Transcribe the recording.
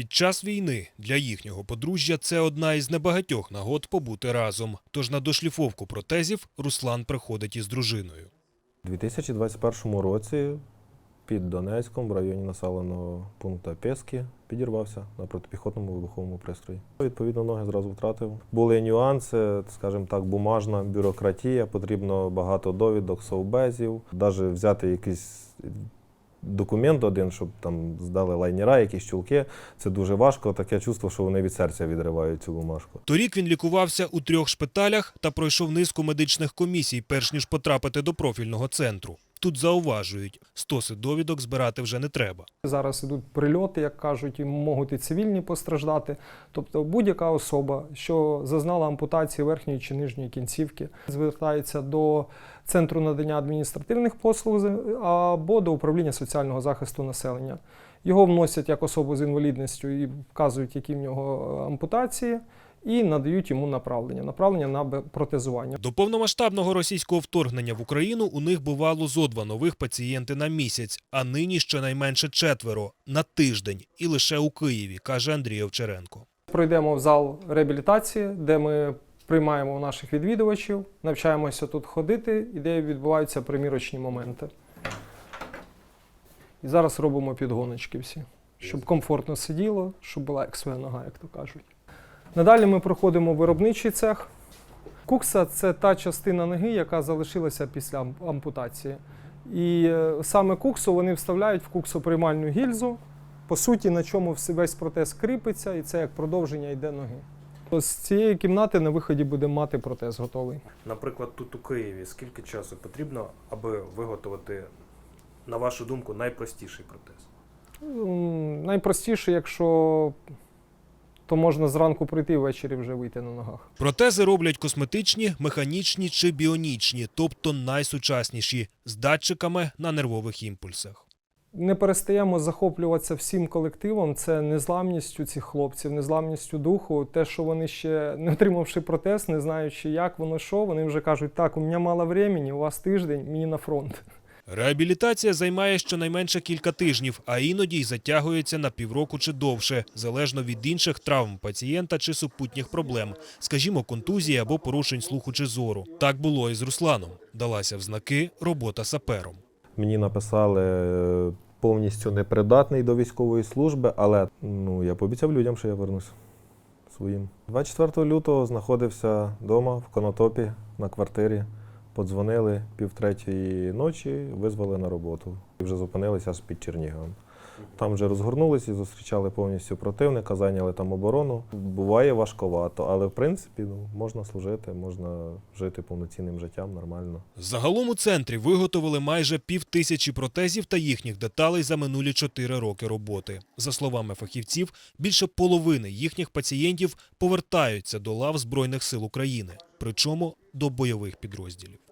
Під час війни для їхнього подружжя це одна із небагатьох нагод побути разом. Тож на дошліфовку протезів Руслан приходить із дружиною. У 2021 році під Донецьком в районі населеного пункту Пески підірвався на протипіхотному вибуховому пристрої. Відповідно, ноги зразу втратив. Були нюанси, скажімо так, бумажна бюрократія, потрібно багато довідок, совбезів, навіть взяти якийсь документ один, щоб там здали лайнера, якісь чулки. Це дуже важко. Таке чувство, що вони від серця відривають цю бумажку. Торік він лікувався у трьох шпиталях та пройшов низку медичних комісій, перш ніж потрапити до профільного центру. Тут зауважують, стоси довідок збирати вже не треба. Зараз ідуть прильоти, як кажуть, і можуть і цивільні постраждати. Тобто будь-яка особа, що зазнала ампутації верхньої чи нижньої кінцівки, звертається до центру надання адміністративних послуг або до управління соціального захисту населення. Його вносять як особу з інвалідністю і вказують, які в нього е, ампутації, і надають йому направлення. Направлення на протезування. До повномасштабного російського вторгнення в Україну у них бувало зо два нових пацієнти на місяць, а нині щонайменше четверо на тиждень і лише у Києві, каже Андрій Овчаренко. Пройдемо в зал реабілітації, де ми приймаємо наших відвідувачів, навчаємося тут ходити, і де відбуваються примірочні моменти. І зараз робимо підгоночки всі, щоб комфортно сиділо, щоб була як своя нога, як то кажуть. Надалі ми проходимо виробничий цех. Кукса це та частина ноги, яка залишилася після ампутації. І е, саме куксу вони вставляють в куксоприймальну гільзу, по суті, на чому весь протез кріпиться, і це як продовження йде ноги. З цієї кімнати на виході будемо мати протез готовий. Наприклад, тут у Києві скільки часу потрібно, аби виготовити, на вашу думку, найпростіший протез? Найпростіше, якщо то можна зранку прийти і ввечері вже вийти на ногах. Протези роблять косметичні, механічні чи біонічні, тобто найсучасніші, з датчиками на нервових імпульсах. Не перестаємо захоплюватися всім колективом. Це незламністю цих хлопців, незламністю духу. Те, що вони ще не отримавши протез, не знаючи, як воно що, вони вже кажуть, так, у мене мало времени, у вас тиждень, мені на фронт. Реабілітація займає щонайменше кілька тижнів, а іноді й затягується на півроку чи довше, залежно від інших травм пацієнта чи супутніх проблем, скажімо, контузії або порушень слуху чи зору. Так було і з Русланом. Далася в знаки робота сапером. Мені написали е, повністю непридатний до військової служби, але ну, я пообіцяв людям, що я вернусь своїм. 24 лютого знаходився вдома в Конотопі на квартирі. Подзвонили півтретьої ночі, визвали на роботу. І вже зупинилися аж під Черніговом. Там вже розгорнулися і зустрічали повністю противника, зайняли там оборону. Буває важковато, але в принципі ну, можна служити, можна жити повноцінним життям нормально. Загалом у центрі виготовили майже півтисячі протезів та їхніх деталей за минулі чотири роки роботи. За словами фахівців, більше половини їхніх пацієнтів повертаються до лав Збройних сил України, причому до бойових підрозділів.